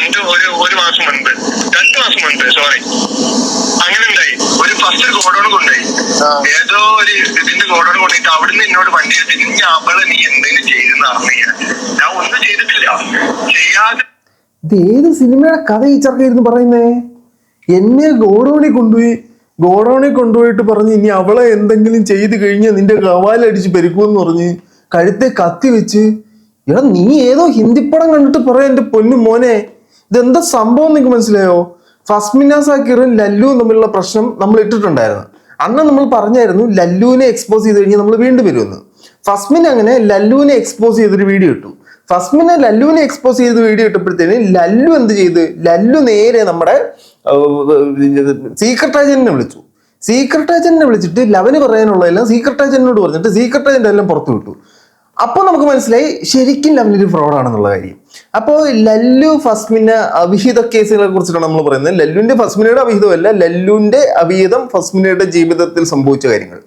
രണ്ട് ഒരു ഒരു മാസം മുൻപ്. രണ്ട് മാസം മുൻപ് സോറി അങ്ങനെ ഉണ്ടായി. ഒരു ഫസ്റ്റ് ഗോഡൌൺ കൊണ്ടായി. ഏതോ ഒരു ഇതിന്റെ ഗോഡൌൺ കൊണ്ടിട്ട് അവിടുന്ന് എന്നോട് വണ്ടി എടുത്തിട്ട് നീ അവളെ നീ എന്തെങ്കിലും ചെയ്തെന്ന് അറിഞ്ഞ ഞാൻ ഒന്നും ചെയ്തിട്ടില്ല. ചെയ്യാതെ ഇത് ഏത് സിനിമയുടെ കഥ ഈ ചർക്കായിരുന്നു പറയുന്നേ? എന്നെ ഗോഡോണിൽ കൊണ്ടുപോയി ഗോഡോണിൽ കൊണ്ടുപോയിട്ട് പറഞ്ഞ് ഇനി അവളെ എന്തെങ്കിലും ചെയ്ത് കഴിഞ്ഞാൽ നിന്റെ കവാലടിച്ച് പെരുക്കുമെന്ന് പറഞ്ഞ് കഴുത്തെ കത്തി വെച്ച് എടാ നീ ഏതോ ഹിന്ദിപ്പടം പടം കണ്ടിട്ട് പറയാ എന്റെ പൊന്നു മോനെ. ഇതെന്താ സംഭവം നിങ്ങൾക്ക് മനസ്സിലായോ? ഫസ്മിന സാക്കിറും ലല്ലുവും തമ്മിലുള്ള പ്രശ്നം നമ്മൾ ഇട്ടിട്ടുണ്ടായിരുന്നു. അന്ന് നമ്മൾ പറഞ്ഞായിരുന്നു ലല്ലുവിനെ എക്സ്പോസ് ചെയ്ത് കഴിഞ്ഞാൽ നമ്മൾ വീണ്ടും വരുമെന്ന്. ഫസ്മിൻ അങ്ങനെ ലല്ലുവിനെ എക്സ്പോസ് ചെയ്തൊരു വീഡിയോ ഇട്ടു. ഫസ്മിനെ ലല്ലുവിനെ എക്സ്പോസ് ചെയ്ത് വീഡിയോ ഇട്ടപ്പോഴത്തേന് ലല്ലു എന്ത് ചെയ്ത്? ലല്ലു നേരെ നമ്മുടെ സീക്രട്ട് ഏജന്റിനെ വിളിച്ചു. സീക്രട്ട് ഏജന്റിനെ വിളിച്ചിട്ട് ലവന് പറയാനുള്ളതെല്ലാം സീക്രട്ട് ഏജന്റിനോട് പറഞ്ഞിട്ട് സീക്രട്ട് ഏജന്റ് എല്ലാം പുറത്തു വിട്ടു അപ്പോൾ നമുക്ക് മനസ്സിലായി ശരിക്കും ലവനൊരു ഫ്രോഡാണെന്നുള്ള കാര്യം. അപ്പോൾ ലല്ലു ഫസ്മിന അവിഹിത കേസുകളെ കുറിച്ചിട്ടാണ് നമ്മൾ പറയുന്നത്. ലല്ലുവിന്റെ ഫസ്മിനയുടെ അവിഹിതമല്ല ലല്ലുവിന്റെ അവിഹിതം ഫസ്മിനയുടെ ജീവിതത്തിൽ സംഭവിച്ച കാര്യങ്ങൾ.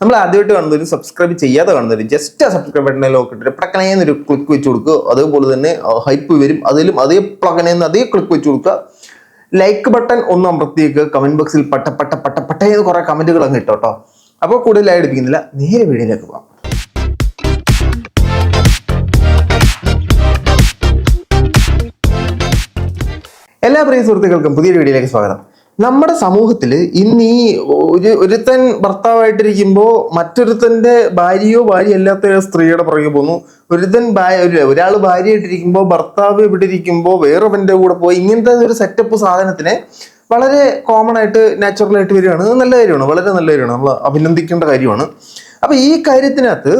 നമ്മൾ ആദ്യമായിട്ട് കാണുന്നവർ സബ്സ്ക്രൈബ് ചെയ്യാതെ കാണുന്നവർ ജസ്റ്റ് ആ സബ്സ്ക്രൈബ് ബട്ടണിൽ നോക്കിയിട്ട് ഒരു ക്ലിക്ക് വെച്ച് കൊടുക്കുക. അതുപോലെ തന്നെ ഹൈപ്പ് വരും. അതിലും അതേ പ്ലക്കനേന്ന് അതേ ക്ലിക്ക് വെച്ച് കൊടുക്കുക. ലൈക്ക് ബട്ടൺ ഒന്ന് അമർത്തിയേക്ക് കമന്റ് ബോക്സിൽ പട്ട പട്ട പട്ട പട്ടേന്ന് കുറേ കമന്റുകൾ അങ്ങ് ഇട്ടോ കേട്ടോ. അപ്പോൾ കൂടുതലായി എടുപ്പിക്കുന്നില്ല. നേരെ വീഡിയോയിലേക്ക് പോകാം എല്ലാ പ്രിയ സുഹൃത്തുക്കൾക്കും പുതിയൊരു വീഡിയോയിലേക്ക് സ്വാഗതം. നമ്മുടെ സമൂഹത്തിൽ ഇന്ന് ഈ ഒരു ഒരുത്തൻ ഭർത്താവായിട്ടിരിക്കുമ്പോൾ മറ്റൊരുത്തന്റെ ഭാര്യയോ ഭാര്യ അല്ലാത്ത സ്ത്രീയുടെ പുറകെ പോകുന്നു ഒരുത്തൻ ഭാര്യ ഒരാൾ ഭാര്യയായിട്ടിരിക്കുമ്പോൾ ഭർത്താവ് ഇവിടെ ഇരിക്കുമ്പോൾ വേറൊവന്റെ കൂടെ പോയി ഇങ്ങനത്തെ ഒരു സെറ്റപ്പ് സാധനത്തിനെ വളരെ കോമൺ ആയിട്ട് നാച്ചുറൽ ആയിട്ട് വരികയാണ്. നല്ല കാര്യമാണ്. വളരെ നല്ല കാര്യമാണ്. നമ്മൾ അഭിനന്ദിക്കേണ്ട കാര്യമാണ്. അപ്പൊ ഈ കാര്യത്തിനകത്ത്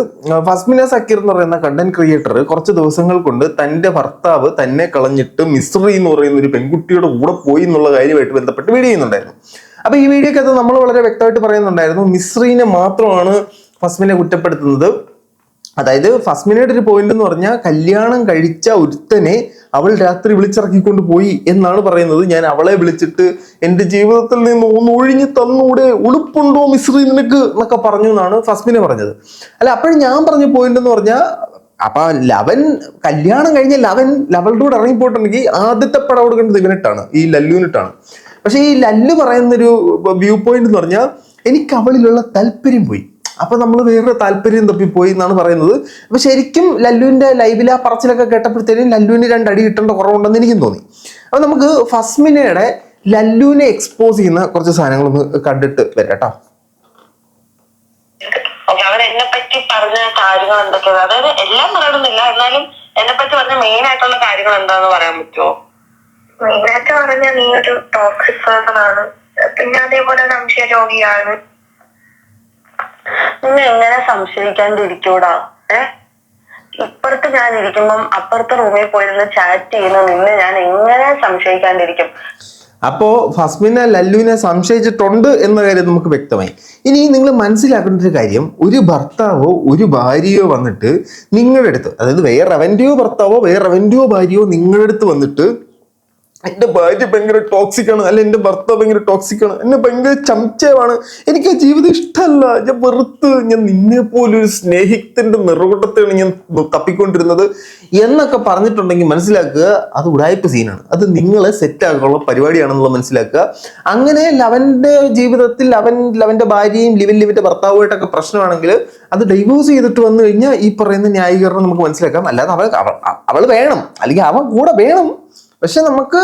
ഫസ്മിന സക്കീർ എന്ന് പറയുന്ന കണ്ടന്റ് ക്രിയേറ്റർ കുറച്ച് ദിവസങ്ങൾ കൊണ്ട് തന്റെ ഭർത്താവ് തന്നെ കളഞ്ഞിട്ട് മിസ്രി എന്ന് പറയുന്ന ഒരു പെൺകുട്ടിയുടെ കൂടെ പോയി എന്നുള്ള കാര്യമായിട്ട് ബന്ധപ്പെട്ട് വീഡിയോ ചെയ്യുന്നുണ്ടായിരുന്നു. അപ്പൊ ഈ വീഡിയോക്കകത്ത് നമ്മൾ വളരെ വ്യക്തമായിട്ട് പറയുന്നുണ്ടായിരുന്നു മിസ്രീനെ മാത്രമാണ് ഫസ്മിനെ കുറ്റപ്പെടുത്തുന്നത്. അതായത് ഫസ്റ്റ് മിനിറ്റ് ഒരു പോയിന്റ് എന്ന് പറഞ്ഞാൽ കല്യാണം കഴിച്ച ഒരുത്തനെ അവൾ രാത്രി വിളിച്ചിറക്കിക്കൊണ്ട് പോയി എന്നാണ് പറയുന്നത്. ഞാൻ അവളെ വിളിച്ചിട്ട് എന്റെ ജീവിതത്തിൽ നിന്ന് ഒന്ന് ഒഴിഞ്ഞു തന്നൂടെ ഉളുപ്പുണ്ടോ മിശ്രി നിനക്ക് എന്നൊക്കെ പറഞ്ഞു എന്നാണ് ഫസ്മിനെ പറഞ്ഞത്. അല്ല അപ്പോഴും ഞാൻ പറഞ്ഞ പോയിന്റ് എന്ന് പറഞ്ഞാൽ അപ്പൊ ലവൻ കല്യാണം കഴിഞ്ഞ ലവൻ ലവളുടെ കൂടെ ഇറങ്ങിപ്പോയിട്ടുണ്ടെങ്കിൽ ആദ്യത്തെ പടം കൊടുക്കേണ്ടത് ഇവനിട്ടാണ് ഈ ലല്ലുവിനിട്ടാണ്. പക്ഷെ ഈ ലല്ലു പറയുന്നൊരു വ്യൂ പോയിന്റ് എന്ന് പറഞ്ഞാൽ എനിക്ക് അവളിലുള്ള താല്പര്യം പോയി. അപ്പൊ നമ്മൾ വേറൊരു താല്പര്യം തപ്പിപ്പോയി എന്നാണ് പറയുന്നത്. അപ്പൊ ശരിക്കും ലല്ലുവിന്റെ ലൈവില ആ പറച്ചിലൊക്കെ കേട്ടപ്പോഴത്തേനും ലല്ലുവിന് രണ്ടടി കിട്ടേണ്ട കുറവുണ്ടെന്ന് എനിക്കും തോന്നി. അപ്പൊ നമുക്ക് ഫസ്മിനയുടെ ലല്ലുവിനെ എക്സ്പോസ് ചെയ്യുന്ന കുറച്ച് സാധനങ്ങളൊന്ന് കണ്ടിട്ട് വരാം കേട്ടോ. ഓക്കെ അവൻ പറ്റി പറഞ്ഞ കാര്യങ്ങൾ എന്തൊക്കെയാണ് അതായത് എല്ലാം പറയണമെന്നില്ല എന്നാലും എന്നെ പറ്റി പറഞ്ഞ മെയിൻ ആയിട്ടുള്ള കാര്യങ്ങൾ എന്താന്ന് പറയാൻ പറ്റുമോ മെയിനായിട്ട് പറഞ്ഞ നീ ഒരു ടോക്സിക് പേഴ്സൺ ആണ്. പിന്നെ അതേപോലെ സംശയ രോഗിയാണ്. നിന്നെ എങ്ങനെ സംശയിക്കാണ്ടിരിക്കൂടാ? ഏ? ഇപ്പുറത്ത് ഞാൻ ഇരിക്കുമ്പം അപ്പുറത്തെ റൂമിൽ പോയിരുന്ന് ചാറ്റ് ചെയ്യുന്ന നിന്നെ ഞാൻ എങ്ങനെ സംശയിക്കാണ്ടിരിക്കും? അപ്പോ ഫസ്മിനെ ലല്ലുവിനെ സംശയിച്ചിട്ടുണ്ട് എന്ന കാര്യം നമുക്ക് വ്യക്തമായി. ഇനി നിങ്ങൾ മനസ്സിലാക്കേണ്ട ഒരു കാര്യം ഒരു ഭർത്താവോ ഒരു ഭാര്യയോ വന്നിട്ട് നിങ്ങളുടെ അടുത്ത് അതായത് വേറെ അവന്റെയോ ഭർത്താവോ വേറെ അവന്റെയോ ഭാര്യയോ നിങ്ങളുടെ അടുത്ത് വന്നിട്ട് എന്റെ ഭാര്യ ഭയങ്കര ടോക്സിക് ആണ്. അല്ല എന്റെ ഭർത്താവ് ഭയങ്കര ടോക്സിക് ആണ്. എന്നെ ഭയങ്കര ചംച്ചമാണ് എനിക്ക് ആ ജീവിതം ഇഷ്ടമല്ല. ഞാൻ വെറുത്ത് ഞാൻ നിന്നെ പോലൊരു സ്നേഹിത്തിന്റെ നിറകൂട്ടത്തെയാണ് ഞാൻ തപ്പിക്കൊണ്ടിരുന്നത് എന്നൊക്കെ പറഞ്ഞിട്ടുണ്ടെങ്കിൽ മനസ്സിലാക്കുക അത് ഉടായ്പ സീനാണ് അത് നിങ്ങളെ സെറ്റ് ആക്കാനുള്ള പരിപാടിയാണെന്നുള്ള മനസ്സിലാക്കുക. അങ്ങനെ ലവന്റെ ജീവിതത്തിൽ അവൻ ലവന്റെ ഭാര്യയും ലിവൻ ലിവിന്റെ ഭർത്താവുമായിട്ടൊക്കെ പ്രശ്നമാണെങ്കിൽ അത് ഡൈവോഴ്സ് ചെയ്തിട്ട് വന്നു കഴിഞ്ഞാൽ ഈ പറയുന്ന ന്യായീകരണം നമുക്ക് മനസ്സിലാക്കാം. അല്ലാതെ അവൾ അവൾ വേണം. അല്ലെങ്കിൽ അവൻ കൂടെ വേണം. പക്ഷെ നമുക്ക്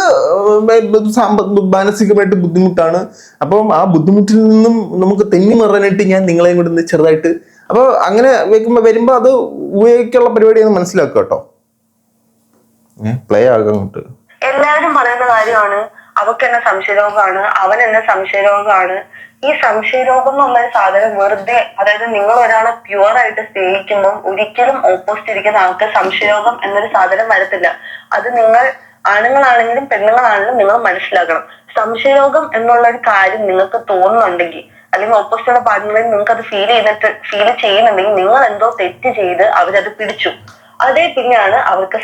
മാനസികമായിട്ട് ബുദ്ധിമുട്ടാണ്. അപ്പം ആ ബുദ്ധിമുട്ടിൽ നിന്നും നമുക്ക് തെന്നി മറാനായിട്ട് ഞാൻ നിങ്ങളെയും കൂടെ ചെറുതായിട്ട് അപ്പോൾ അങ്ങനെ വെക്കുമ്പോൾ വരുമ്പോൾ അത് ഉപയോഗിക്കാനുള്ള പരിപാടിയാണ് മനസ്സിലാക്കുക കേട്ടോ. പ്ലേ ആകും അങ്ങോട്ട്. എല്ലാവരും പറയുന്ന കാര്യമാണ് അവക്ക് എന്നെ സംശയരോഗമാണ് അവൻ എന്നെ സംശയരോഗമാണ് ഈ സംശയരോഗം എന്നുള്ള സാധനം വെറുതെ അതായത് നിങ്ങൾ ഒരാളെ പ്യുവർ ആയിട്ട് സ്നേഹിക്കുമ്പോൾ ഒരിക്കലും ഓപ്പോസിറ്റ് ഇരിക്കുന്ന ആൾക്ക് സംശയരോഗം എന്നൊരു സാധനം വരത്തില്ല. അത് നിങ്ങൾ ആണുങ്ങളാണെങ്കിലും പെണ്ണുങ്ങളാണെങ്കിലും നിങ്ങൾ മനസ്സിലാക്കണം. സംശയരോഗം എന്നുള്ള ഒരു കാര്യം നിങ്ങൾക്ക് തോന്നുന്നുണ്ടെങ്കിൽ അല്ലെങ്കിൽ ഓപ്പോസിറ്റുള്ള പാർട്ട്ണറിൽ നിങ്ങൾക്ക് അത് ഫീൽ ചെയ്തിട്ട് ഫീൽ ചെയ്യുന്നുണ്ടെങ്കിൽ നിങ്ങൾ എന്തോ തെറ്റ് ചെയ്ത് അവരത് പിടിച്ചു. അതേ പിന്നെയാണ് അവർക്ക്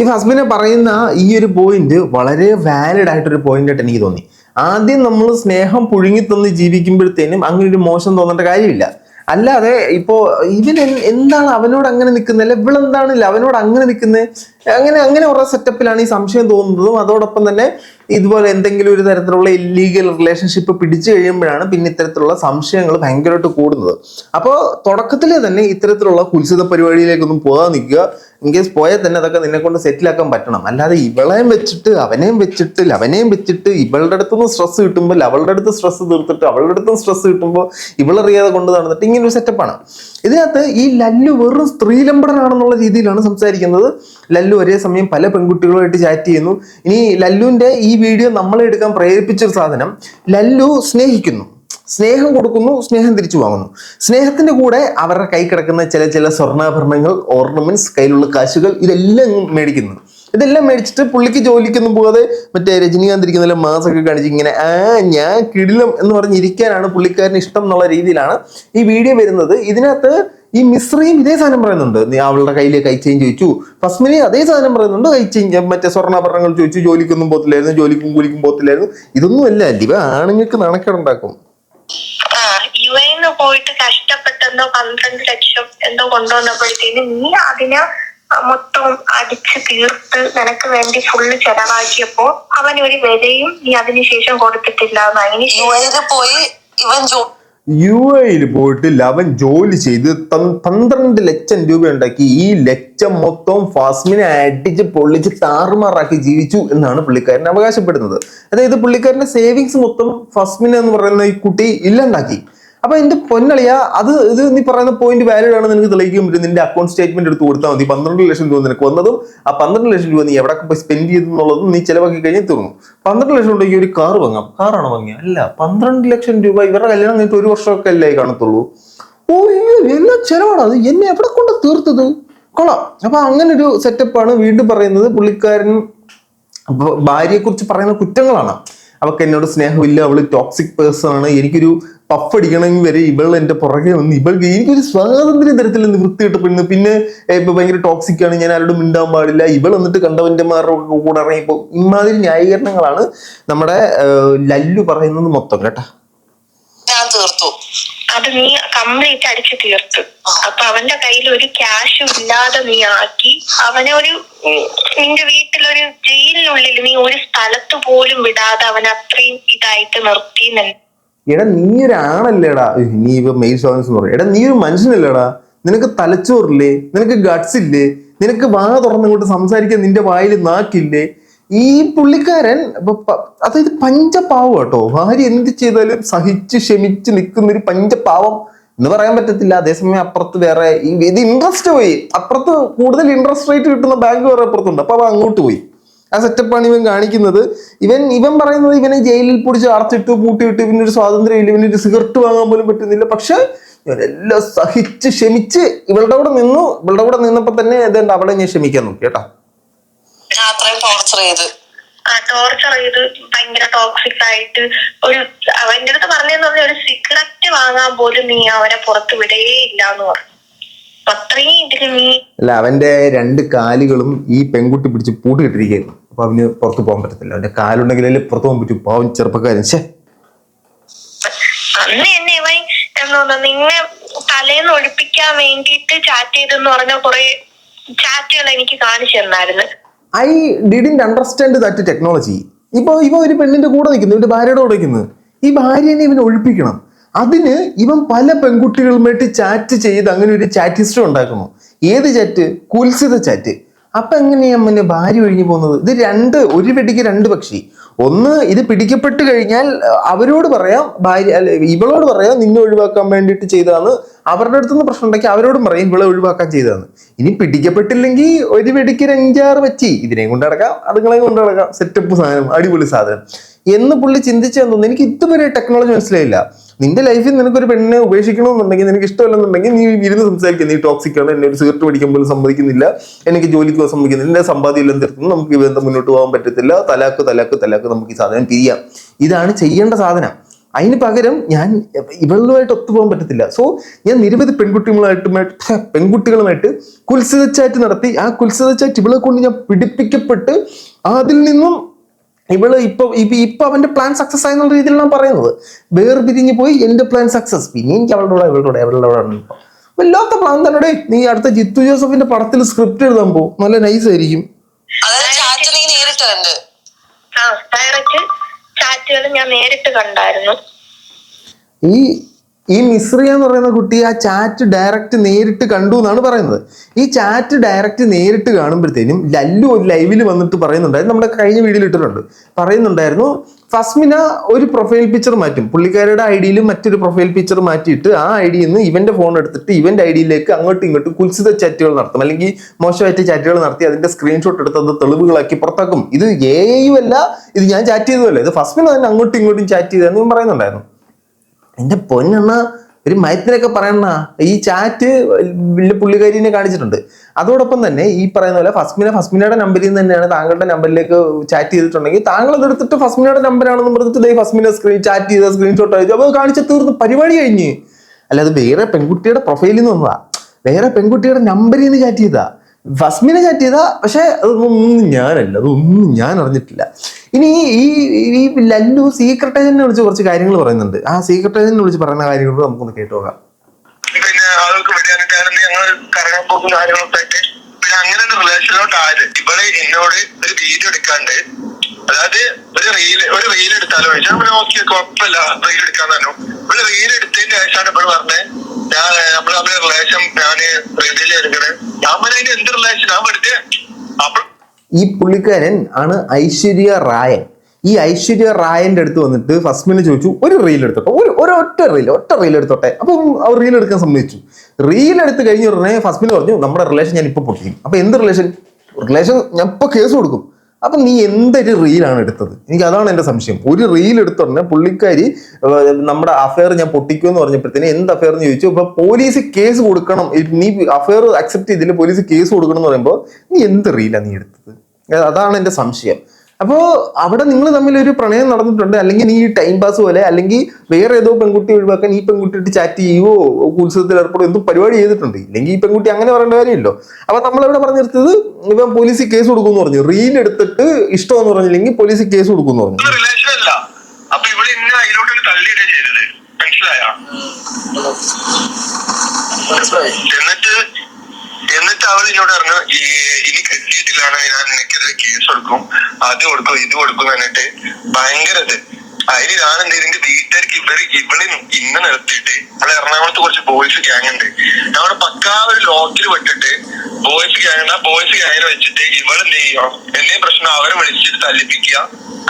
ഈ ഹസ്ബൻഡ് പറയുന്ന ഈ ഒരു പോയിന്റ് വളരെ വാലിഡ് ആയിട്ടൊരു പോയിന്റ് ആയിട്ട് എനിക്ക് തോന്നി. ആദ്യം നമ്മൾ സ്നേഹം പുഴുങ്ങി തന്ന് ജീവിക്കുമ്പോഴത്തേനും അങ്ങനെ ഒരു മോശം തോന്നേണ്ട കാര്യമില്ല. അല്ലാതെ ഇപ്പോ ഇവൻ എന്താണ് അവനോട് അങ്ങനെ നിൽക്കുന്നത് അല്ലെ ഇവളെന്താണ് അവനോട് അങ്ങനെ നിൽക്കുന്നത് അങ്ങനെ അങ്ങനെ കുറേ സെറ്റപ്പിലാണ് ഈ സംശയം തോന്നുന്നതും. അതോടൊപ്പം തന്നെ ഇതുപോലെ എന്തെങ്കിലും ഒരു തരത്തിലുള്ള ഇല്ലീഗൽ റിലേഷൻഷിപ്പ് പിടിച്ചു കഴിയുമ്പോഴാണ് പിന്നെ ഇത്തരത്തിലുള്ള സംശയങ്ങൾ ഭയങ്കരമായിട്ട് കൂടുന്നത്. അപ്പോൾ തുടക്കത്തിൽ തന്നെ ഇത്തരത്തിലുള്ള കുൽസിത പരിപാടിയിലേക്കൊന്നും പോകാൻ നിൽക്കുക. ഇൻ കേസ് പോയാൽ തന്നെ അതൊക്കെ നിന്നെ കൊണ്ട് സെറ്റിലാക്കാൻ പറ്റണം. അല്ലാതെ ഇവളെയും വെച്ചിട്ട് അവനെയും വെച്ചിട്ട് അവനെയും വെച്ചിട്ട് ഇവളുടെ അടുത്തുനിന്ന് സ്ട്രെസ് കിട്ടുമ്പോൾ അവളുടെ അടുത്ത് സ്ട്രെസ് തീർത്തിട്ട് അവളുടെ അടുത്തും സ്ട്രെസ് കിട്ടുമ്പോൾ ഇവളറിയാതെ കൊണ്ട് നടന്നിട്ട് ഇങ്ങനെ ഒരു സെറ്റപ്പാണ് ഇതിനകത്ത് ഈ ലല്ലു വെറും സ്ത്രീലംബടനാണെന്നുള്ള രീതിയിലാണ് സംസാരിക്കുന്നത്. ലല്ലു ഒരേ സമയം പല പെൺകുട്ടികളുമായിട്ട് ചാറ്റ് ചെയ്യുന്നു. ഇനി ലല്ലുവിന്റെ ഈ വീഡിയോ നമ്മളെ എടുക്കാൻ പ്രേരിപ്പിച്ചൊരു സാധനം ലല്ലു സ്നേഹിക്കുന്നു. സ്നേഹം കൊടുക്കുന്നു സ്നേഹം തിരിച്ചു വാങ്ങുന്നു. സ്നേഹത്തിന്റെ കൂടെ അവരുടെ കൈ കിടക്കുന്ന ചില ചില സ്വർണാഭരണങ്ങൾ ഓർണമെന്റ്സ് കയ്യിലുള്ള കാശുകൾ ഇതെല്ലാം മേടിക്കുന്നു. ഇതെല്ലാം മേടിച്ചിട്ട് പുള്ളിക്ക് ജോലിക്കൊന്നും പോകാതെ മറ്റേ രജനീകാന്ത് ഇരിക്കുന്ന മാസൊക്കെ കാണിച്ച് ഇങ്ങനെ ആ ഞാൻ കിടിലം എന്ന് പറഞ്ഞിരിക്കാനാണ് പുള്ളിക്കാരന് ഇഷ്ടം എന്നുള്ള രീതിയിലാണ് ഈ വീഡിയോ വരുന്നത്. ഇതിനകത്ത് ഈ മിശ്രയും ഇതേ സാധനം പറയുന്നുണ്ട്. നീ അവളുടെ കയ്യിൽ കൈ ചെയിൻ ചോദിച്ചു. ഫസ്മിനി അതേ സാധനം പറയുന്നുണ്ട്. കൈ ചെയിൻ മറ്റേ സ്വർണാഭരണങ്ങൾ ചോദിച്ചു. ജോലിക്കൊന്നും പോത്തില്ലായിരുന്നു ജോലിക്കും കൂലിക്കും പോത്തില്ലായിരുന്നു ഇതൊന്നും അല്ല ഇവ ആണുങ്ങൾക്ക് നാണക്കേടുണ്ടാക്കും. ആ യു എന്ന് പോയിട്ട് കഷ്ടപ്പെട്ടെന്തോ പന്ത്രണ്ട് ലക്ഷം എന്തോ കൊണ്ടുവന്നപ്പോഴത്തേന് നീ അതിനെ മൊത്തം അടിച്ച് തീർത്ത് നിനക്ക് വേണ്ടി ഫുള്ള് ചെലവാക്കിയപ്പോ അവൻ ഒരു വിലയും നീ അതിനുശേഷം കൊടുത്തിട്ടില്ല അതിന് യു പോയി ഇവൻ ജോ യു എയിൽ പോയിട്ട് ലവൻ ജോലി ചെയ്ത് പന്ത്രണ്ട് ലക്ഷം രൂപ ഉണ്ടാക്കി. ഈ ലക്ഷം മൊത്തം ഫാസ്മിനെ അടിച്ച് പൊള്ളിച്ച് താറുമാറാക്കി ജീവിച്ചു എന്നാണ് പുള്ളിക്കാരൻ അവകാശപ്പെടുന്നത്. അതായത് പുള്ളിക്കാരന്റെ സേവിങ്സ് മൊത്തം ഫാസ്മിനെ എന്ന് പറയുന്ന ഈ കുട്ടി ഇല്ലാണ്ടാക്കി. അപ്പൊ എന്റെ പൊന്നളിയ? അത് ഇത് നീ പറയുന്ന പോയിന്റ് വാലിഡ് ആണ് നിനക്ക് തെളിയിക്കാൻ പറ്റും നിന്റെ അക്കൗണ്ട് സ്റ്റേറ്റ്മെന്റ് എടുത്ത് കൊടുത്താൽ മതി. പന്ത്രണ്ട് ലക്ഷം രൂപ നിനക്ക് വന്നതും ആ പന്ത്രണ്ട് ലക്ഷം രൂപ നീ എവിടെ പോയി സ്പെൻഡ് ചെയ്തു എന്നുള്ളതും നീ ചിലവാക്കി കഴിഞ്ഞാൽ തീർന്നു. പന്ത്രണ്ട് ലക്ഷം ഉണ്ടെങ്കിൽ ഒരു കാർ വാങ്ങാം. കാറാണ് വാങ്ങിയ? അല്ല പന്ത്രണ്ട് ലക്ഷം രൂപ ഇവരുടെ കല്യാണം കഴിഞ്ഞിട്ട് ഒരു വർഷമൊക്കെ അല്ലേ കാണത്തുള്ളൂ? ഓ എല്ലാം ചെലവാണ്. അത് എന്നെ എവിടെ കൊണ്ട് തീർത്തത്? കൊള്ളാം. അപ്പൊ അങ്ങനെ ഒരു സെറ്റപ്പാണ് വീണ്ടും പറയുന്നത്. പുള്ളിക്കാരൻ ഭാര്യയെ കുറിച്ച് പറയുന്ന കുറ്റങ്ങളാണ്. അവൾക്ക് എന്നോട് സ്നേഹമില്ല. അവൾ ടോക്സിക് പേഴ്സൺ ആണ്. എനിക്കൊരു പഫ് അടിക്കണമെങ്കിൽ വരെ ഇവൾ എന്റെ പുറകെ വന്ന് ഇവൾക്ക് എനിക്കൊരു സ്വാതന്ത്ര്യം തരത്തില്ല വൃത്തിയിട്ട് പെണ്ണ്. പിന്നെ ഇപ്പൊ ഭയങ്കര ടോക്സിക് ആണ്. ഞാൻ ആരോടും മിണ്ടാൻ പാടില്ല. ഇവൾ എന്നിട്ട് കണ്ടവന്റെമാരുടെ കൂടെ ഇറങ്ങിയപ്പോ ഇമാതിരി ന്യായീകരണങ്ങളാണ് നമ്മുടെ ലല്ലു പറയുന്നത് മൊത്തം കേട്ടാ? ഞാൻ തീർത്തു. അത് നീ കംപ്ലീറ്റ് അടിച്ചു തീർത്ത്. അപ്പൊ അവന്റെ കയ്യിൽ ഒരു ക്യാഷും ഇല്ലാതെ നീ ആക്കി അവനെ ഒരു നിന്റെ വീട്ടിലൊരു ജയിലിനുള്ളിൽ നീ ഒരു സ്ഥലത്ത് പോലും വിടാതെ അവൻ അത്രയും ഇതായിട്ട് നിർത്തി എടാ നീ ഒരാണല്ലേടാ നീ ഇപ്പൊ മെയിൽ ഷോൻസ് എന്ന് പറയും. എടാ നീ ഒരു മനുഷ്യനല്ലേടാ. നിനക്ക് തലച്ചോറില്ലേ? നിനക്ക് ഗട്സ് ഇല്ലേ? നിനക്ക് വാ തുറന്നുകൊണ്ട് സംസാരിക്കാൻ നിന്റെ വായിൽ നാക്കില്ലേ? ഈ പുള്ളിക്കാരൻ അതായത് പഞ്ചപാവം കേട്ടോ. ഭാര്യ എന്ത് ചെയ്താലും സഹിച്ച് ക്ഷമിച്ച് നിൽക്കുന്ന ഒരു പഞ്ചപാവം എന്ന് പറയാൻ പറ്റത്തില്ല. അതേസമയം അപ്പുറത്ത് വേറെ ഇത് ഇൻട്രസ്റ്റ് പോയി. അപ്പുറത്ത് കൂടുതൽ ഇൻട്രസ്റ്റ് റേറ്റ് കിട്ടുന്ന ബാങ്ക് വേറെ അപ്പുറത്തുണ്ട്. അപ്പൊ അത് അങ്ങോട്ട് പോയി. ആ സെറ്റപ്പാണ് ഇവൻ കാണിക്കുന്നത്. ഇവൻ ഇവൻ പറയുന്നത് ഇവനെ ജയിലിൽ പിടിച്ച് അടച്ചിട്ട് പൂട്ടിയിട്ട് ഇവനൊരു സ്വാതന്ത്ര്യം ഇല്ല ഇവനൊരു സിഗരറ്റ് വാങ്ങാൻ പോലും പറ്റുന്നില്ല. പക്ഷെ ഇവരെല്ലാം സഹിച്ച് ക്ഷമിച്ച് ഇവളുടെ കൂടെ നിന്നു. ഇവളുടെ കൂടെ നിന്നപ്പോ തന്നെ ഏതാണ്ട് അവളെ ഞാൻ ക്ഷമിക്കാൻ നോക്കി കേട്ടോ. ടോർച്ചർ ചെയ്ത്. ഭയങ്കര ടോക്സിക് ആയിട്ട് ഒരു അവന്റെ അടുത്ത് പറഞ്ഞെന്ന് പറഞ്ഞ ഒരു സിഗരറ്റ് വാങ്ങാൻ പോലും നീ അവനെ പുറത്ത് വിടേ ഇല്ല എന്ന് പറഞ്ഞു അല്ല അവന്റെ രണ്ട് കാലുകളും ഈ പെൺകുട്ടി പിടിച്ച് പൂട്ടിയിട്ടിരിക്കുന്നു അപ്പൊ അവന് പുറത്ത് പോകാൻ പറ്റത്തില്ല. അവന്റെ കാലുണ്ടെങ്കിലല്ലേ പുറത്ത് പോകാൻ പറ്റും. പാവം ചെറുപ്പക്കാരൻ. ശേ അന്ന് എന്നെ ഇവൻ എന്താ നിന്നെ തലേന്ന് ഒഴിപ്പിക്കാൻ വേണ്ടിയിട്ട് ചാറ്റ് ചെയ്തെന്ന് പറഞ്ഞ കുറെ ചാറ്റുകൾ എനിക്ക് കാണിച്ചു തന്നായിരുന്നു. I didn't understand that technology ഇപ്പൊ ഇവ ഒരു പെണ്ണിന്റെ കൂടെ നിൽക്കുന്നു ഇവന്റെ ഭാര്യയുടെ കൂടെ നിൽക്കുന്നു. ഈ ഭാര്യനെ ഇവൻ ഒഴിപ്പിക്കണം. അതിന് ഇവൻ പല പെൺകുട്ടികളുമായിട്ട് ചാറ്റ് ചെയ്ത് അങ്ങനെ ഒരു ചാറ്റ് ഹിസ്റ്ററി ഉണ്ടാക്കുന്നു. ഏത് ചാറ്റ് കുൽസിത ചാറ്റ് അപ്പൊ എങ്ങനെയാ പിന്നെ ഭാര്യ ഒഴിഞ്ഞു പോകുന്നത്? ഇത് രണ്ട് ഒരു വെടിക്ക് രണ്ട് പക്ഷി. ഒന്ന് ഇത് പിടിക്കപ്പെട്ട് കഴിഞ്ഞാൽ അവരോട് പറയാം ഭാര്യ ഇവളോട് പറയാം നിന്നെ ഒഴിവാക്കാൻ വേണ്ടിയിട്ട് ചെയ്തതാണ് അവരുടെ അടുത്തുനിന്ന് പ്രശ്നം ഉണ്ടാക്കി അവരോടും പറയും ഇവളെ ഒഴിവാക്കാൻ ചെയ്തതാണ് ഇനി പിടിക്കപ്പെട്ടില്ലെങ്കിൽ ഒരു വെടിക്ക് ഒരു അഞ്ചാറ് വെച്ചി ഇതിനെയും കൊണ്ട് നടക്കാം അതുങ്ങളെയും കൊണ്ട് നടക്കാം. സെറ്റപ്പ് സാധനം അടിപൊളി സാധനം. എന്ന് പുള്ളി ചിന്തിച്ചു തോന്നുന്നു എനിക്ക് ഇതുവരെ ടെക്നോളജി മനസ്സിലായില്ല. നിന്റെ ലൈഫിൽ നിനക്കൊരു പെണ്ണിനെ ഉപേക്ഷിക്കണമെന്നുണ്ടെങ്കിൽ നിനക്ക് ഇഷ്ടമല്ലെന്നുണ്ടെങ്കിൽ നീ ഇരുന്ന് സംസാരിക്കുക നീ ടോക്സിക് ആണ് എന്നെ ഒരു സിഗരറ്റ് പിടിക്കാൻ പോലും സമ്മതിക്കുന്നില്ല എനിക്ക് ജോലിക്ക് പോകാൻ സമ്മതിക്കുന്നില്ല എന്റെ സമ്പാദ്യം തീർത്തുന്നു നമുക്ക് ഈ മുന്നോട്ട് പോകാൻ പറ്റത്തില്ല. തലാക്ക് തലാക്ക് തലാക്ക് നമുക്ക് ഈ സാധനം പിരിയാം ഇതാണ് ചെയ്യേണ്ട സാധനം. അതിന് പകരം ഞാൻ ഇവളുമായിട്ട് ഒത്തുപോകാൻ പറ്റത്തില്ല. സോ ഞാൻ നിരവധി പെൺകുട്ടികളുമായിട്ട് പെൺകുട്ടികളുമായിട്ട് കുൽസിത ചാറ്റ് നടത്തി. ആ കുൽസിത ചാറ്റ് ഇവളെ കൊണ്ട് ഞാൻ പിടിപ്പിക്കപ്പെട്ട് അതിൽ നിന്നും ഇവൾ ഇപ്പൊ ഇപ്പൊ അവന്റെ പ്ലാൻ സക്സസ് ആയെന്നുള്ള രീതിയിലാണ് പറയുന്നത്. വേർപിരിഞ്ഞ് പോയി എന്റെ പ്ലാൻ സക്സസ് പിന്നെ എനിക്ക് അവളുടെ കൂടെ ഇവളുടെ കൂടെ അവളുടെ കൂടെ. വല്ലാത്ത പ്ലാൻ തന്നെ. നീ അടുത്ത ജിത്തു ജോസഫിന്റെ പടത്തിൽ സ്ക്രിപ്റ്റ് എഴുതാൻ പോ. നല്ല നൈസ് ആയിരിക്കും. അതായത് ചാറ്റ് നീ നേരിട്ട് കണ്ട്. ആ ഡയറക്റ്റ് ചാറ്റുകൾ ഞാൻ നേരിട്ട് കണ്ടായിരുന്നു. ഈ ഈ മിശ്രിയ എന്ന് പറയുന്ന കുട്ടി ആ ചാറ്റ് ഡയറക്റ്റ് നേരിട്ട് കണ്ടു എന്നാണ് പറയുന്നത്. ഈ ചാറ്റ് ഡയറക്റ്റ് നേരിട്ട് കാണുമ്പോഴത്തേനും ലല്ലു ഒരു ലൈവിൽ വന്നിട്ട് പറയുന്നുണ്ടായിരുന്നു നമ്മുടെ കഴിഞ്ഞ വീഡിയോയിൽ ഇട്ടിട്ടുണ്ട്. പറയുന്നുണ്ടായിരുന്നു ഫസ്മിന ഒരു പ്രൊഫൈൽ പിക്ചർ മാറ്റും. പുള്ളിക്കാരുടെ ഐ ഡിയിൽ മറ്റൊരു പ്രൊഫൈൽ പിക്ചർ മാറ്റിയിട്ട് ആ ഐ ഡിയിൽ നിന്ന് ഇവന്റെ ഫോൺ എടുത്തിട്ട് ഇവന്റെ ഐ ഡിയിലേക്ക് അങ്ങോട്ടും ഇങ്ങോട്ടും കുൽസിത ചാറ്റുകൾ നടത്തും. അല്ലെങ്കിൽ മോശമായിട്ട് ചാറ്റുകൾ നടത്തി അതിന്റെ സ്ക്രീൻഷോട്ട് എടുത്ത് അത് തെളിവുകളാക്കി പുറത്താക്കും. ഇത് എയും അല്ല ഇത് ഞാൻ ചാറ്റ് ചെയ്തതല്ല? ഇത് ഫസ്മിന തന്നെ അങ്ങോട്ടും ഇങ്ങോട്ടും ചാറ്റ് ചെയ്തതെന്ന് പറയുന്നുണ്ടായിരുന്നു. എന്റെ പൊന്നെണ്ണ ഒരു മയത്തിനൊക്കെ പറയണ ഈ ചാറ്റ് വലിയ പുള്ളിക്കാരിനെ കാണിച്ചിട്ടുണ്ട്. അതോടൊപ്പം തന്നെ ഈ പറയുന്ന പോലെ ഫസ്മിന ഫസ്മിനയുടെ നമ്പറിൽ നിന്ന് തന്നെയാണ് താങ്കളുടെ നമ്പറിലേക്ക് ചാറ്റ് ചെയ്തിട്ടുണ്ടെങ്കിൽ താങ്കൾ അതെടുത്തിട്ട് ഫസ്മിനയുടെ നമ്പറാണെന്ന് പറഞ്ഞിട്ട് ദേ ഫസ്മിന സ്ക്രീൻ ചാറ്റ് ചെയ്ത സ്ക്രീൻഷോട്ട് അയച്ചു അപ്പോൾ കാണിച്ച തീർന്ന് പരിപാടി കഴിഞ്ഞ്. അല്ലാതെ വേറെ പെൺകുട്ടിയുടെ പ്രൊഫൈലിൽ നിന്ന് വന്നതാ. വേറെ പെൺകുട്ടിയുടെ നമ്പറിൽ നിന്ന് ചാറ്റ് ചെയ്താ ഫസ്മിനെ ചാറ്റ് ചെയ്താ പക്ഷെ അതൊന്നും ഞാനല്ല അതൊന്നും ഞാൻ അറിഞ്ഞിട്ടില്ല. ഇനി ഈ ഈ ലല്ലു സീക്രട്ട് ഏജന്റിനെ വിളിച്ച് കുറച്ച് കാര്യങ്ങൾ പറയുന്നുണ്ട്. ആ സീക്രട്ട് ഏജന്റിനെ വിളിച്ച് പറയുന്ന കാര്യങ്ങൾ നമുക്കൊന്ന് കേട്ടു നോക്കാം. പിന്നെ പിന്നെ അങ്ങനെ ഒരു ഇവൾ എന്നോട് ഒരു വീഡിയോ എടുക്കാണ്ട് അതായത് ഒരു റീൽ ഒരു റീൽ എടുത്താലോ? ഞാൻ ഇവിടെ നോക്കി കുഴപ്പമില്ല. റീൽ എടുക്കാൻ ഇവിടെ റീൽ എടുത്തതിന് ശേഷമാണ് ഇവിടെ പറഞ്ഞത് ഞാൻ നമ്മൾ തമ്മിൽ റിലേഷൻ ഞാൻ റീൽ എടുക്കണേ. ഞാൻ പറഞ്ഞ എന്ത് റിലേഷൻ ഞാൻ വെറുതെ അപ്പോൾ ഈ പുള്ളിക്കാരൻ ആണ് ഐശ്വര്യ റായൻ. ഈ ഐശ്വര്യ റായന്റെ അടുത്ത് വന്നിട്ട് ഫസ്റ്റ് മിനിറ്റ് ചോദിച്ചു ഒരു റീൽ എടുത്തോട്ടെ? ഒരു ഒരു ഒറ്റ റീൽ ഒറ്റ റീൽ എടുത്തോട്ടെ? അപ്പം അവർ റീൽ എടുക്കാൻ സമ്മതിച്ചു. റീൽ എടുത്ത് കഴിഞ്ഞ ഉടനെ മിനിറ്റ് പറഞ്ഞു നമ്മുടെ റിലേഷൻ ഞാൻ ഇപ്പൊ പൊട്ടിക്കും. അപ്പൊ എന്ത് റിലേഷൻ റിലേഷൻ ഞാൻ ഇപ്പൊ കേസ് കൊടുക്കും. അപ്പൊ നീ എന്തൊരു റീലാണ് എടുത്തത്? എനിക്ക് അതാണ് എന്റെ സംശയം. ഒരു റീൽ എടുത്തോടനെ പുള്ളിക്കാരി നമ്മുടെ അഫയർ ഞാൻ പൊട്ടിക്കും എന്ന് പറഞ്ഞപ്പോഴത്തേന് എന്ത് അഫയർ എന്ന് ചോദിച്ചു. അപ്പൊ പോലീസ് കേസ് കൊടുക്കണം. നീ അഫയർ അക്സെപ്റ്റ് ചെയ്തില്ല പോലീസ് കേസ് കൊടുക്കണം എന്ന് പറയുമ്പോൾ നീ എന്ത് റീലാണ് നീ എടുത്തത്? അതാണ് എന്റെ സംശയം. അപ്പോ അവിടെ നിങ്ങൾ തമ്മിൽ ഒരു പ്രണയം നടന്നിട്ടുണ്ട്. അല്ലെങ്കിൽ നീ ടൈം പാസ് പോലെ അല്ലെങ്കിൽ വേറെ ഏതോ പെൺകുട്ടി ഒഴിവാക്കാൻ ഈ പെൺകുട്ടിയിട്ട് ചാറ്റ് ചെയ്യുവോ ഉത്സവത്തിൽ ഏർപ്പെടും എന്തോ പരിപാടി ചെയ്തിട്ടുണ്ട്. ഇല്ലെങ്കിൽ ഈ പെൺകുട്ടി അങ്ങനെ പറയേണ്ട കാര്യമില്ലോ. അപ്പൊ നമ്മളിവിടെ പറഞ്ഞിരുത്തത് ഇപ്പം പോലീസ് കേസ് കൊടുക്കുമെന്ന് പറഞ്ഞു. റീൽ എടുത്തിട്ട് ഇഷ്ടമെന്ന് പറഞ്ഞില്ലെങ്കിൽ പോലീസ് കേസ് കൊടുക്കുമെന്ന് പറഞ്ഞു. റിലേഷൻ അല്ല. അപ്പൊ ഇവിടെ ഇന്ന അതിലോട്ട് തള്ളിയിടുക ചെയ്തത്. മനസ്സിലായോ. എന്നിട്ട് എന്നിട്ട് അവൾ എന്നോട് പറഞ്ഞു ഈ ഇനി കിട്ടിയിട്ടില്ലാണ് ഞാൻ നിനക്കെതിരെ കേസ് കൊടുക്കും അത് കൊടുക്കും ഇത് കൊടുക്കും എന്നിട്ട് ഭയങ്കര ഇത്. അതിന് ഞാൻ എന്റെ വീട്ടുകാർക്ക് ഇവർ ഇവിടെ ഇന്ന് നിർത്തിയിട്ട് അവിടെ എറണാകുളത്ത് കുറച്ച് ബോയ്സ് ഗ്യാങ് ഉണ്ട്. അവിടെ പക്കാ ഒരു ലോക്കിൽ വിട്ടിട്ട് ബോയ്സ് ഗ്യാങ് ആ ബോയ്സ് ഗ്യാങ്ങിനെ വെച്ചിട്ട് ഇവളെന്ത് ചെയ്യണം എന്തെങ്കിലും പ്രശ്നം അവരെ വിളിച്ചിട്ട് തല്ലിപ്പിക്കുക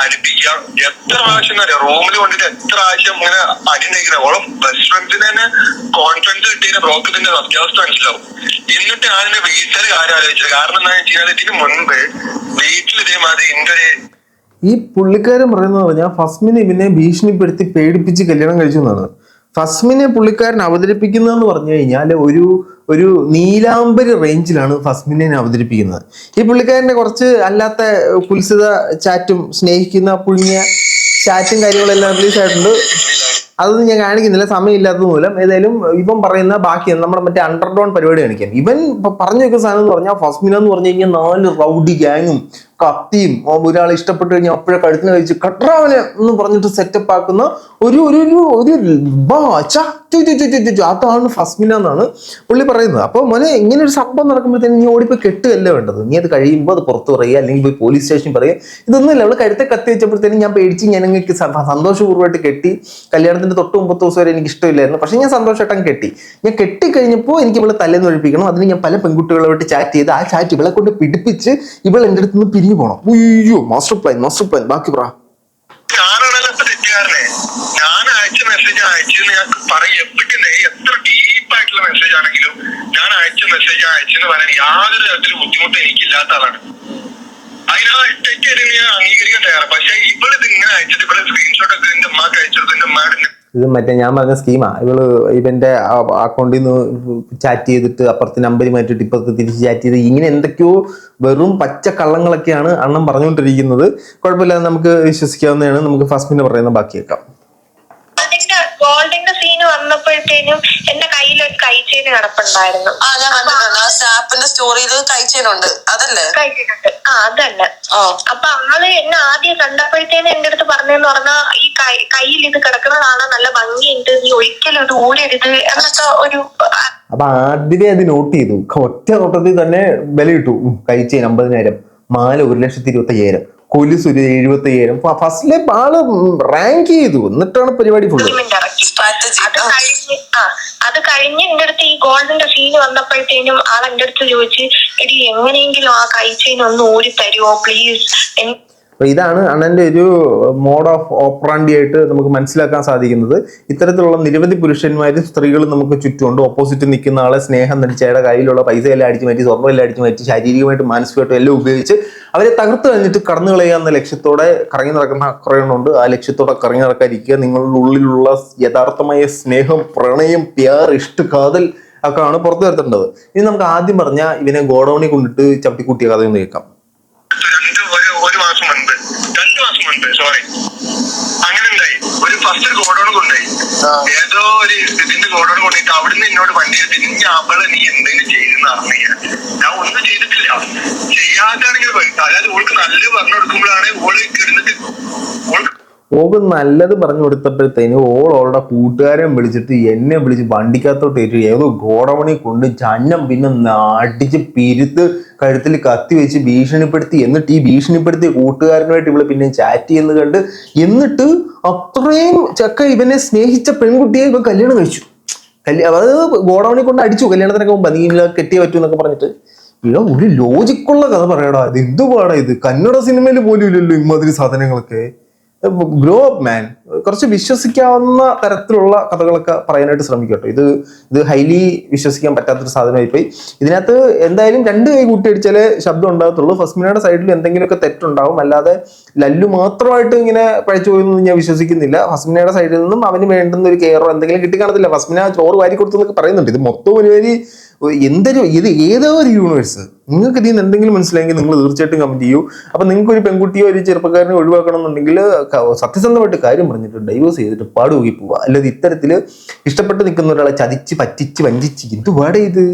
അടുപ്പിക്കാം എത്ര പ്രാവശ്യം റൂമിൽ കൊണ്ടിട്ട് എത്ര പ്രാവശ്യം ഇങ്ങനെ അടി നയിക്കുന്ന ഓളം ബെസ്റ്റ് ഫ്രണ്ട്സിനെ തന്നെ കോൺഫിഡൻസ് കിട്ടിയ ബ്ലോക്ക് തന്നെ സത്യാവസ്ഥ മനസ്സിലാവും. എന്നിട്ട് എന്റെ വീട്ടിൽ കാര്യം ആലോചിച്ചത് കാരണം എന്താ ചെയ്യാൻ ഇതിന് മുൻപ് വീട്ടിൽ ഇതേമാതിരി എന്റെ ഒരു ഈ പുള്ളിക്കാരൻ പറയുന്നത് പറഞ്ഞാൽ ഫസ്മിനെ ഇവനെ ഭീഷണിപ്പെടുത്തി പേടിപ്പിച്ച് കല്യാണം കഴിച്ചു എന്നാണ്. ഫസ്മിനെ പുള്ളിക്കാരൻ അവതരിപ്പിക്കുന്നതെന്ന് പറഞ്ഞു കഴിഞ്ഞാൽ ഒരു ഒരു നീലാംബരി റേഞ്ചിലാണ് ഫസ്മിനെ അവതരിപ്പിക്കുന്നത്. ഈ പുള്ളിക്കാരന്റെ കുറച്ച് അല്ലാത്ത കുൽസിത ചാറ്റും സ്നേഹിക്കുന്ന പുഴുങ്ങിയ ചാറ്റും കാര്യങ്ങളെല്ലാം റിലീസ് ആയിട്ടുണ്ട്. അതൊന്നും ഞാൻ കാണിക്കുന്നില്ല. സമയമില്ലാത്തത് മൂലം ഏതായാലും ഇവൻ പറയുന്ന ബാക്കി നമ്മുടെ മറ്റേ അണ്ടർഡോൺ പരിപാടി കാണിക്കാൻ. ഇവൻ പറഞ്ഞു വെക്കുന്ന സാധനം എന്ന് പറഞ്ഞാൽ ഫസ്മിന എന്ന് പറഞ്ഞു കഴിഞ്ഞാൽ നാല് റൗഡി ഗ്യാങ്ങും കത്തിയും ഒരാളെ ഇഷ്ടപ്പെട്ട് കഴിഞ്ഞാൽ അപ്പോഴെ കഴുത്തിന് കഴിച്ച് കട്രാവനെ എന്ന് പറഞ്ഞിട്ട് സെറ്റപ്പ് ആക്കുന്ന ഒരു ഒരു ഒരു. അതാണ് ഫസ്മിന എന്നാണ് പുള്ളി പറയുന്നത്. അപ്പോൾ മോനെ ഇങ്ങനെ ഒരു സംഭവം നടക്കുമ്പോഴത്തേനും നീ ഓടിപ്പോ കെട്ടുകയല്ല വേണ്ടത്? നീ അത് കഴിയുമ്പോൾ അത് പുറത്ത് പറയുക അല്ലെങ്കിൽ പോയി പോലീസ് സ്റ്റേഷനിൽ പറയുക. ഇതൊന്നുമില്ല. അവൾ കഴുത്തെ കത്തി വെച്ചപ്പോഴത്തേനും ഞാൻ പേടിച്ച് ഞാൻ എനിക്ക് സന്തോഷപൂർവമായിട്ട് കെട്ടി. കല്യാണത്തിന്റെ തൊട്ട് മുമ്പത്തെ ദിവസം വരെ എനിക്ക് ഇഷ്ടമില്ലായിരുന്നു പക്ഷെ ഞാൻ സന്തോഷമായിട്ട് കെട്ടി. ഞാൻ കെട്ടി കഴിഞ്ഞപ്പോൾ എനിക്ക് ഇവളെ തലേന്ന് ഒഴിപ്പിക്കണം. അതിന് ഞാൻ പല പെൺകുട്ടികളുമായിട്ട് ചാറ്റ് ചെയ്ത് ആ ചാറ്റ് ഇവളെ കൊണ്ട് പിടിപ്പിച്ച് ഇവൾ എന്റെ അടുത്ത് നിന്ന് പോകണം അയ്യോ മാസ്റ്റർ പ്ലാൻ മാസ്റ്റർ പ്ലാൻ ബാക്കി പറ. ഞാൻ അയച്ച മെസ്സേജ് അയച്ചെന്ന് ഞാൻ എത്ര ആയിട്ടുള്ള മെസ്സേജ് ആണെങ്കിലും ഞാൻ മെസ്സേജ് പറയാൻ യാതൊരു തരത്തിലും ബുദ്ധിമുട്ട് എനിക്കില്ലാത്ത ആളാണ്. അതിനാ തെറ്റ് ഞാൻ അംഗീകരിക്കാൻ തയ്യാറാണ്. പക്ഷെ ഇങ്ങനെ അയച്ചിട്ട് ഇവിടെ സ്ക്രീൻഷോട്ട് ഒക്കെ എന്റെ അമ്മയ്ക്ക് അയച്ചെടുത്ത് ഇത് മറ്റേ ഞാൻ പറഞ്ഞ സ്കീമാ ഇവൾ ഇവന്റെ അക്കൗണ്ടിൽ നിന്ന് ചാറ്റ് ചെയ്തിട്ട് അപ്പുറത്തെ നമ്പർ മാറ്റിയിട്ട് ഇപ്പുറത്ത് തിരിച്ച് ചാറ്റ് ചെയ്ത് ഇങ്ങനെ എന്തൊക്കെയോ വെറും പച്ച കള്ളങ്ങളൊക്കെയാണ് അണ്ണം പറഞ്ഞുകൊണ്ടിരിക്കുന്നത്. കുഴപ്പമില്ലാതെ നമുക്ക് വിശ്വസിക്കാവുന്നതാണ്. നമുക്ക് ഫസ്റ്റ് പിന്നെ പറയുന്ന ബാക്കിയേക്കാം സീന് വന്നപ്പോഴത്തേനും എന്റെ കയ്യിൽ ഒരു കൈച്ചേന് കിടപ്പുണ്ടായിരുന്നു. ആ ഞാൻ കണ്ടിട്ടുണ്ട്. ആ സ്നാപ്പിന്റെ സ്റ്റോറിയിൽ കഴിച്ചേനുണ്ട് അതല്ലേ? കഴിച്ചിട്ടുണ്ട് ആ അതല്ല. അപ്പൊ ആൾ എന്നെ ആദ്യം കണ്ടപ്പോഴത്തേനും എന്റെ അടുത്ത് പറഞ്ഞെന്ന് പറഞ്ഞാ ഈ കൈ കയ്യിൽ ഇത് കിടക്കുന്നതാണ് നല്ല ഭംഗിയുണ്ട്. നീ ഒരിക്കലും ഇത് ഊടരുത് എന്നൊക്കെ ഒരു ആ, അപ്പൊ ആദ്യമേ അത് നോട്ട് ചെയ്തു. ഒറ്റ നോട്ടത്തിൽ തന്നെ വില കിട്ടു കഴിച്ചേന് അമ്പതിനായിരം. മാല ഒരു ലക്ഷത്തി ഇരുപത്തി അയ്യായിരം കൊലുസ് ഒരു എഴുപത്തി അയ്യായിരം ഫസ്റ്റിലെ ആൾ റാങ്ക് ചെയ്തു. എന്നിട്ടാണ് പരിപാടി ഫുള്ള് അത് കഴിഞ്ഞ് എന്റെ അടുത്ത് ഈ ഗോൾഡിന്റെ സീന് വന്നപ്പോഴത്തേനും ആൾ എന്റെ അടുത്ത് ചോദിച്ച് എടി എങ്ങനെയെങ്കിലും ആ കഴിച്ചതിന് ഒന്ന് ഊരി തരുമോ പ്ലീസ് അപ്പൊ ഇതാണ് അണ്ണന്റെ ഒരു മോഡ് ഓഫ് ഓപ്പറാണ്ടി ആയിട്ട് നമുക്ക് മനസ്സിലാക്കാൻ സാധിക്കുന്നത്. ഇത്തരത്തിലുള്ള നിരവധി പുരുഷന്മാരും സ്ത്രീകളും നമുക്ക് ചുറ്റുമുണ്ട്. ഓപ്പോസിറ്റ് നിൽക്കുന്ന ആളെ സ്നേഹം നടിച്ച് അയാളുടെ കയ്യിലുള്ള പൈസ എല്ലാം അടിച്ചു മാറ്റി സ്വർണം എല്ലാം അടിച്ചു മാറ്റി ശാരീരികമായിട്ടും മാനസികമായിട്ടും എല്ലാം ഉപയോഗിച്ച് അവരെ തകർത്ത് കഴിഞ്ഞിട്ട് കടന്നു കളയുക എന്ന ലക്ഷ്യത്തോടെ കറങ്ങി നടക്കുന്ന അക്രയണമുണ്ട് ആ ലക്ഷ്യത്തോടെ കറങ്ങി നടക്കാതിരിക്കുക നിങ്ങളുടെ ഉള്ളിലുള്ള യഥാർത്ഥമായ സ്നേഹം പ്രണയം പ്യാർ ഇഷ്ട കാതൽ ഒക്കെ ആണ് പുറത്തു വരുത്തേണ്ടത്. ഇനി നമുക്ക് ആദ്യം പറഞ്ഞ ഇവനെ ഗോഡൌണിൽ കൊണ്ടിട്ട് ചവിട്ടിക്കൂട്ടിയ കഥയൊന്ന് കേൾക്കാം രണ്ട് ഒരു ഒരു മാസം മുൻപ് രണ്ട് മാസം മുൻപ് സോറി അങ്ങനെ ഉണ്ടായി ഒരു ഫസ്റ്റ് ഗോഡൌൺ കൊണ്ടുപോയി. ഏതോ ഒരു ഇതിന്റെ ഗോഡൌൺ കൊണ്ടുപോയിട്ട് അവിടുന്ന് എന്നോട് വണ്ടി എടുത്ത് നീ അവളെ നീ എന്തെങ്കിലും ചെയ്തെന്ന് അറിഞ്ഞ ഞാൻ ഒന്നും ചെയ്തിട്ടില്ല. ചെയ്യാത്താണെങ്കിൽ അതായത് ഓൾക്ക് നല്ല പറഞ്ഞു കൊടുക്കുമ്പോഴാണ് ഓൾ കിടന്നിട്ട് ഓൾക്ക് ഓക്ക് നല്ലത് പറഞ്ഞു കൊടുത്തപ്പോഴത്തേന് ഓൾ ഓളുടെ കൂട്ടുകാരൻ വിളിച്ചിട്ട് എന്നെ വിളിച്ച് വണ്ടിക്കകത്തോട്ട് ഏറ്റു ഏതോ ഗോഡമണി കൊണ്ട് ചന്നം പിന്നെ നാട്ടിച്ച് പിരുത്ത് കഴുത്തിൽ കത്തി വെച്ച് ഭീഷണിപ്പെടുത്തി എന്നിട്ട് ഈ ഭീഷണിപ്പെടുത്തിയ കൂട്ടുകാരനുമായിട്ട് ഇവൾ പിന്നെ ചാറ്റ് ചെയ്യുന്നത് കണ്ട് എന്നിട്ട് അത്രയും ചക്ക ഇവനെ സ്നേഹിച്ച പെൺകുട്ടിയെ ഇവ കല്യാണം കഴിച്ചു. കല്യാണം അതായത് ഗോഡമണി കൊണ്ട് അടിച്ചു. കല്യാണത്തിനൊക്കെ മുമ്പ് നീ കെട്ടിയ പറ്റൂ എന്നൊക്കെ പറഞ്ഞിട്ട്. ഇവിടെ ഒരു ലോജിക്കുള്ള കഥ പറയടാ. ഇത് എന്തുപാടാ ഇത്? കന്നഡ സിനിമയിൽ പോലും ഇല്ലല്ലോ ഇമാതിരി സാധനങ്ങളൊക്കെ. grow up man. കുറച്ച് വിശ്വസിക്കാവുന്ന തരത്തിലുള്ള കഥകളൊക്കെ പറയാനായിട്ട് ശ്രമിക്കട്ടോ. ഇത് ഇത് ഹൈലി വിശ്വസിക്കാൻ പറ്റാത്തൊരു സാധനമായി പോയി ഇതിനകത്ത് എന്തായാലും രണ്ട് കൈ കൂട്ടിയടിച്ചാലേ ശബ്ദം ഉണ്ടാകത്തുള്ളൂ. ഫസ്മിനയുടെ സൈഡിൽ എന്തെങ്കിലുമൊക്കെ തെറ്റുണ്ടാവും. അല്ലാതെ ലല്ലു മാത്രമായിട്ട് ഇങ്ങനെ പഴച്ചു പോയെന്ന് ഞാൻ വിശ്വസിക്കുന്നില്ല. ഫസ്മിനയുടെ സൈഡിൽ നിന്നും അവന് വേണ്ടുന്ന ഒരു കെയറോ എന്തെങ്കിലും കിട്ടി കാണത്തില്ല. ഫസ്മിന ചോറ് വാരി കൊടുത്തു എന്നൊക്കെ പറയുന്നുണ്ട്. ഇത് മൊത്തം ഒരുമാതിരി എന്തൊരു ഇത് ഏതോ ഒരു യൂണിവേഴ്സ് നിങ്ങൾക്ക് ഇതിൽ നിന്ന് എന്തെങ്കിലും മനസ്സിലായെങ്കിൽ നിങ്ങൾ തീർച്ചയായിട്ടും കമന്റ് ചെയ്യൂ. അപ്പൊ നിങ്ങൾക്ക് ഒരു പെൺകുട്ടിയോ ഒരു ചെറുപ്പക്കാരനെ ഒഴിവാക്കണം എന്നുണ്ടെങ്കിൽ സത്യസന്ധമായിട്ട് കാര്യം പറഞ്ഞിട്ട് ഡൈവേഴ്സ് ചെയ്തിട്ട് പാടുപോയി പോവുക അല്ലാതെ ഇത്തരത്തിൽ ഇഷ്ടപ്പെട്ട് നിൽക്കുന്ന ഒരാളെ ചതിച്ച് പറ്റിച്ച് വഞ്ചിച്ച് എന്ത് വേടേ ഇത്?